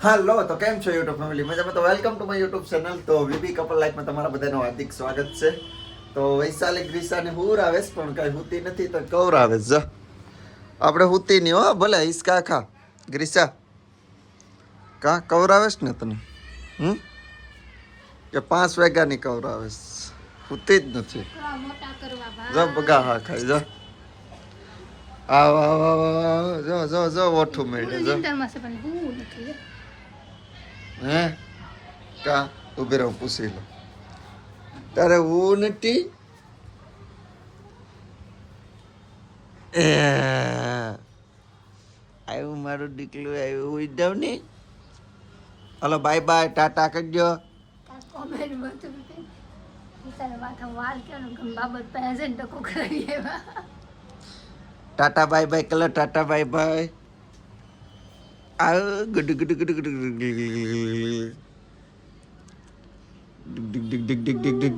હાલો તો કેમ છો યુટ્યુબ ફેમિલી મજામાં? તો welcome to my YouTube channel તો વીબી કપલ લાઈફમાં તમારા બધાનું હાર્દિક સ્વાગત છે. તો વૈશાલી ગ્રીસાને હુર આવે છે પણ કઈ હુતી નથી તો કૌર આવે જ આપણે હુતી નહીં હો ભલે હિસકા ખા ગ્રીસા કા કવર આવે છે ને તને? હમ? કે પાંચ વેગાની કૌર આવે છે. હુતી જ નથી. જો બગા હા ખાઈ જો. આવ આવ આવ જો જો જો ઓઠું મેળે જો. હું? કા? ઊભી રહો પૂછી લો. તારે હું નથી? આવ્યું મારું દીકલું આવ્યું હોય જાવ ને હલો બાય બાય ટાટા કરજો. Tata bye bye colour Tata bye bye dig dig dig dig dig dig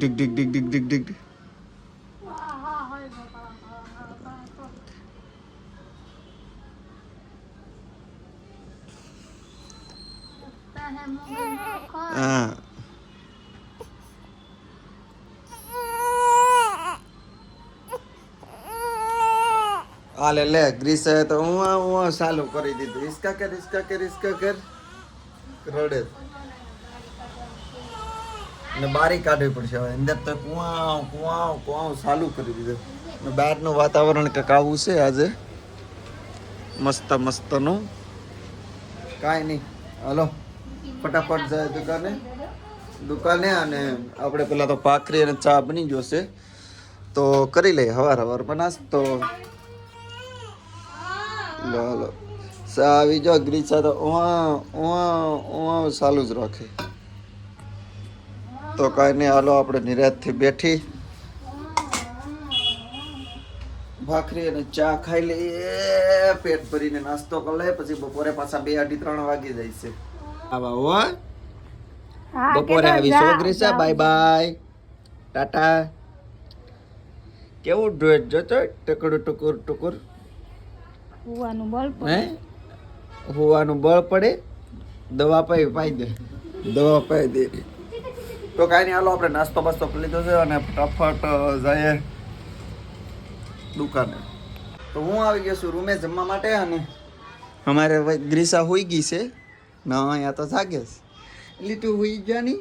dig dig dig dig dig આ લે ગ્રીસ તો હું હું ચાલુ કરી દીધું. રિસ્કા કે રિસ્કા કે રિસ્કા કર. રડે. ને બારી કાઢવી પડશે હવે. અંદર તો કુવાવ કુવાઉ કુવાઉ ચાલુ કરી દીધું. ને બહારનું વાતાવરણ કંઈક આવું છે આજે. મસ્ત, મસ્તનું. કાંઈ નહીં. હલો. ફટાફટ જાય દુકાને. દુકાને અને આપણે પેલા તો ભાખરી અને ચા બની જશે તો કરી લઈએ. હવાર હવાર બનાસ લો લો આવી જો ગ્રીસા તો ઉવા ઉવા ઉવા ચાલુ જ રાખે. તો કાંઈ નહીં હાલો આપણે નિરાતથી બેઠી. ભાખરી અને ચા ખાઈ લઈએ પેટ ભરીને નાસ્તો કરી લઈએ પછી બપોરે પાછા બે અઢી ત્રણ વાગી જાય છે. આવા હો. બપોરે આવી સો? ગ્રીસા બાય બાય. ટાટા. કેવું ડ્રેસ જોતો ટકડું ટુકુર ટુકુર. હુવાનું બળ હે? હોવાનું બળ પડે દવા પાઈ પાઈ દે. દવા પાઈ દે. તો કાંઈ નહીં હાલો આપણે નાસ્તો બાસ્તો કરી લીધો છે અને ફટાફટ જઈએ દુકાને. તો હું આવી ગયો છું રૂમે જમવા માટે અને અમારે ગ્રીસા હોઈ ગઈ છે. ના અહીંયા તો જાગે છે. એટલે તું હોઈ જાની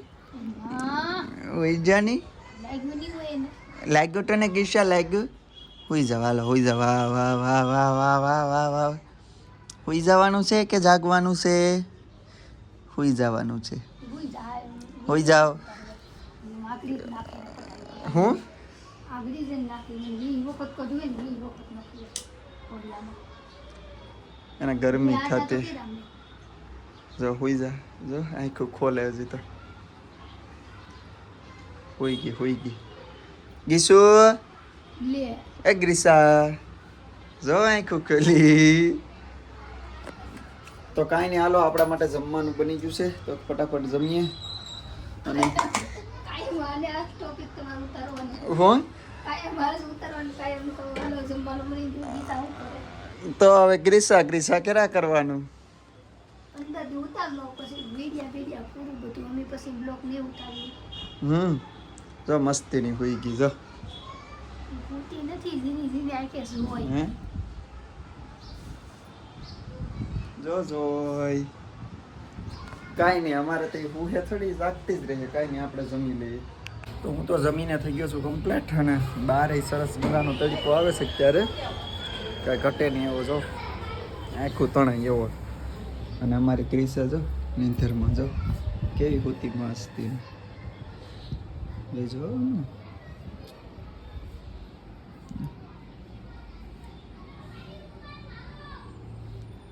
હોઈ જાની લાગ્યું તને ગ્રીસા લાગ્યું. હોઈ જવા હોઈ જવા વાહ વાહ વાહ વાહ વાહ વાહ વાહ હોઈ જવાનું છે કે જાગવાનું છે? હોઈ જવાનું છે. હોઈ જાઓ. હું? એને ગરમી થતી. જો હોઈ જા. જો, આખું ખોલે હજી તો. હોઈ ગઈ હોઈ ગઈ. ગીશું લે એ ગ્રીસા જો આંખું ખોલી તો કાંઈ નહીં હાલો આપણા માટે જમવાનું બની ગયું છે. તો ફટાફટ જમીએ. અને ફોન તો હવે ગ્રીસા ગ્રીસા કેરા કરવાનું? હમ. જો મસ્તી ની હોઈ ગઈ જો. હે જો જોય કાંઈ નહીં અમારે તો હું થોડી જાગતી જ રહે કાંઈ નહીં આપણે જમી લઈએ તો હું તો જમીને થઈ ગયો છું કમ્પ્લેટ અને બારે સરસ મજાનો તડકો આવે છે ત્યારે કાંઈ ઘટે નહીં એવો જો આખું તણાય એવો અને અમારી ક્રિસા જો નીંદરમાં જો કેવી હોતી મસ્તી જો ને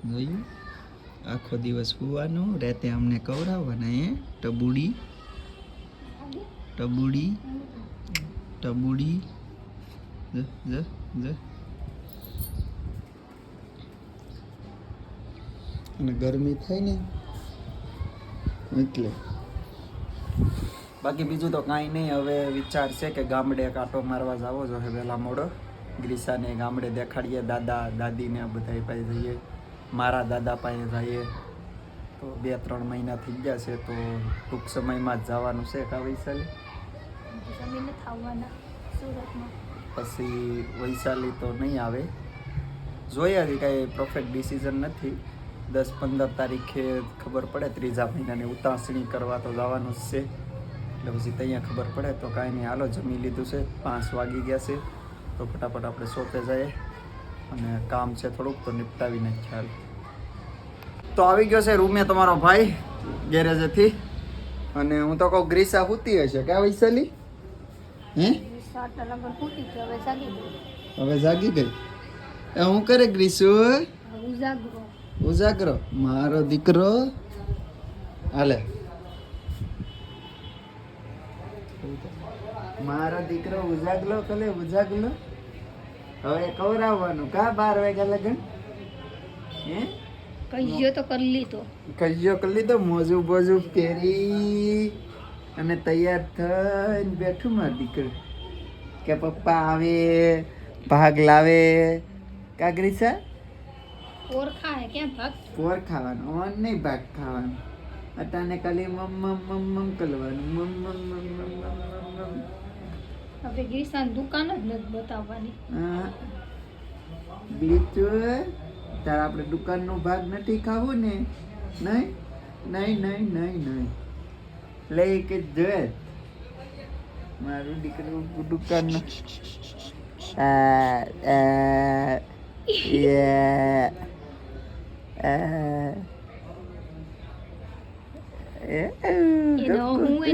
જોયું આખો દિવસ સુવાનું રાતે અમને કવડાવવાના એ ટબુડી. ટબુડી. ટબુડી. અને ગરમી થાય ને? એટલે. બાકી બીજું તો કાંઈ નહીં, હવે વિચાર છે કે ગામડે કાંટો મારવા જાવો જો હવે વહેલા મોડો. ગ્રીસાને ગામડે દેખાડીએ, દાદા, દાદીને બધા પાસે જઈએ. મારા દાદા પાસે જઈએ તો બે ત્રણ મહિના થઈ ગયા છે તો ટૂંક સમયમાં જ જવાનું છે કા વૈશાલી? પછી વૈશાલી તો નહીં આવે. જોઈએ હજી કાંઈ પરફેક્ટ ડિસિઝન નથી. દસ પંદર તારીખે ખબર પડે ત્રીજા મહિનાની ઉતાસણી કરવા તો જવાનું જ છે. એટલે પછી ત્યાં ખબર પડે તો કાંઈ નહીં. હાલો જમી લીધું છે પાંચ વાગી ગયા છે. તો ફટાફટ આપણે શોપે જઈએ. અને કામ છે થોડુંક તો નિપટાવીને જ ખ્યાલ તો આવી ગયો છે રૂમે તમારો ભાઈ ગેરેજેથી અને હું તો કહું ગ્રીસા હૂતી હશે. ક્યાં વૈશાલી હે? હવે જાગી ગઈ. એ હું કરે ગ્રીસુ? ઉજાગરો. મારો દીકરો? હાલે. મારો દીકરો ઉજાગલો કલે ઉજાગલો? હવે કવરાવવાનું કા બાર વાગ્યા લગન? હે? કહીયો તો કરી લીધો. કજ્યો કરી લીધો. મોજું બોજું પહેરી અને તૈયાર થઈને બેઠું માર દીકરો. કે પપ્પા આવે ભાગ લાવે. કાગરીસા ઓરખા હે કેમ ભાગ? પોર ખાવાનું. ઓન નહીં ભાગ ખાવાનું. અટાને ખાલી મમ મમ મમ મમ કરવાનું મમ મમ મમ મમ મમ. હવે ગીરસાની દુકાન જ નથી બતાવવાની. હા. બીજું તાર આપણે દુકાનનો ભાગ નથી ખાવો ને? નહીં? નહીં નહીં નહીં નહીં. લઈ કે જોયે મારું દીકરું આ હું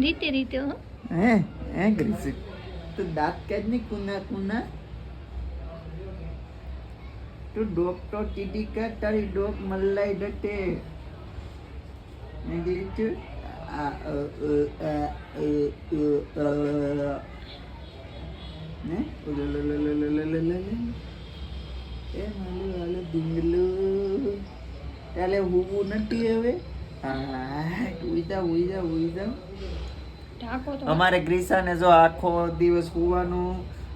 રીતે રીતે હો. હે, ગ્રીસી? તો દાંત કેજ નહીં કુના કુના? તો ડોક તો ટીડી કર તારી ડોક મલ્લાઈ ડટે ગ્રીચું ને? એ મારું હાલે, ધીંગલું. ચાલે હું નથી હવે? હા ઉઈ જાઉં ઉઈ જાઉં ઉઈ જાઉં. અમારે ગ્રીસાને જો આખો દિવસ સુવાનું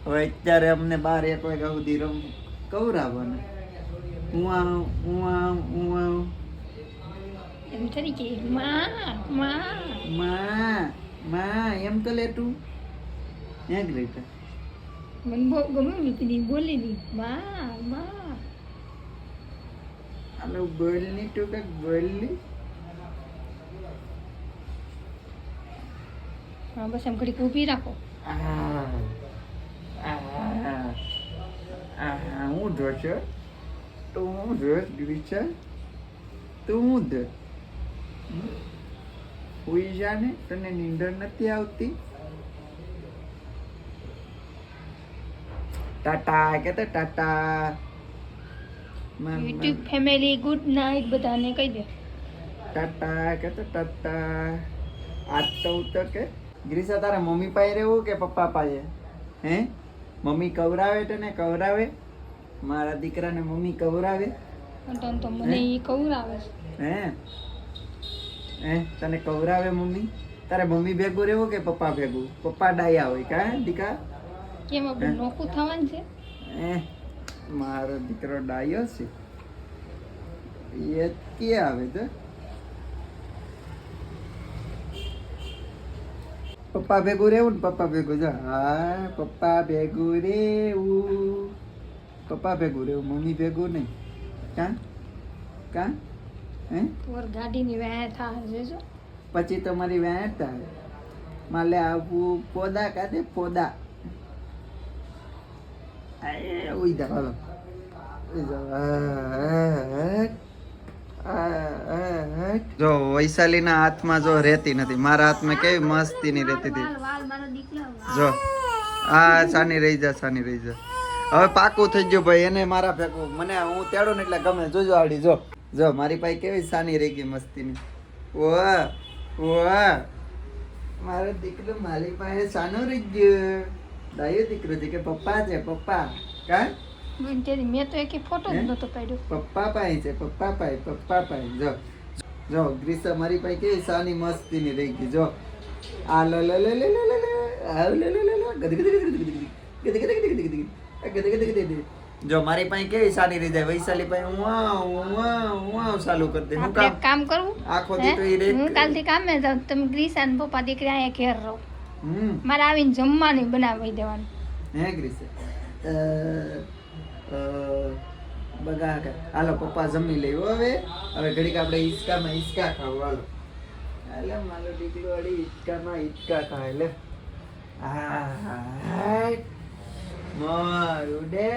હવે અત્યારે અમને બાર એક વાગ્યા સુધી રમ કવરાવાનું. આવું હું આવું એમ થઈ કે માં માં. માં માં એમ તો લે તું. હે ગ્રીટા? મને બહુ ગમે ને પેલી બોલી ની માં માં. હાલો બોલની તું કંઈક બોલની હા બસ એમ ઘડીક ઊભી રાખો. હું જોશે તું હું જોશ ગ્રીચા તું હું હુઈ જા ને તને નીંદર નથી આવતી? ટાટા કે તો Tata. YouTube family good night બધાને કહી દે. ટાટા કે તો ટાટા. આજ તો ઉતર કે ગ્રીસા તારા મમ્મી પાસે રહેવું કે પપ્પા પાસે? હે? મમ્મી કવરાવે તને કવરાવે. મારા દીકરાને મમ્મી કવરાવે. અટન તો મને એ કવરાવે હે? હે? તને કવરાવે મમ્મી? તારે મમ્મી ભેગું રહેવું કે પપ્પા ભેગું? પપ્પા ડાયા હોય કા દીકા કેમ આપણે નોખું થવાનું છે. હે? મારો દીકરો ડાયો છે. એ કે આવે તો? પપ્પા ભેગું રહેવું ને પપ્પા ભેગું જા. હા પપ્પા ભેગું રહેવું. પપ્પા ભેગું રહેવું મમ્મી ભેગું નહીં. કા? કા? હે? ઓર ગાડીની વેહ થા પછી તમારી વેટ થા માલે આવું પોદા કાદે પોદા. ઉઈ જા હાલો. ઉઈ જા. આ. જો વૈશાલીના હાથમાં જો રહેતી નથી. મારા હાથમાં કેવી મસ્તી ની રહેતી હતી. જો. આ સાની રહી જા સાની રહી જા. હવે પાકું થઈ ગયું ભાઈ એને મારા ભેગું. મને હું તેડું ને એટલે ગમે જોજો આડી જો. જો મારી પાસે કેવી સાની રહી ગઈ મસ્તીની. ઓહ ઓહ મારો દીકરો મારી પાસે સાનો રહી ગયો. દાયો દીકરો છે કે પપ્પા છે પપ્પા. કા? મેં તો એક ફોટો જ નતો પાડ્યો. પપ્પા પાસે છે પપ્પા પાસે પપ્પા પાસે. જો. જો ગ્રીસા મારી પાસે કેવી સાની મસ્તીની રહી ગઈ જો આ લો લો લો લ લો લ લો લ લ લ લો ગદ ગદ ગદ ગદ ગદ ગદ ગદ ગદ ગદ ગદ ગદ ગદ જો મારી પાસે કેવી સારી રીતે વૈશાલી પાસે વાવ વાવ વાવ ચાલુ કરી દે હું કામ કામ કરવું આખો દી તો? ઈ રે હું કાલથી કામે જાઉં તમે ગ્રીસ ને પપ્પા દીકરી અહીંયા ઘેર રહો હમ મારે આવીને જમવાનું બનાવી દેવાનું હે ગ્રીસ અ, અ, બગા કે, હાલો, પપ્પા જમી લેવું હવે. હવે ઘડીક આપણે હિંચકામાં હિંચકા ખાવ, હાલો. હાલે, મારો દીકરો અડી હિંચકામાં હિંચકા ખાય એટલે હા હા મારું ડે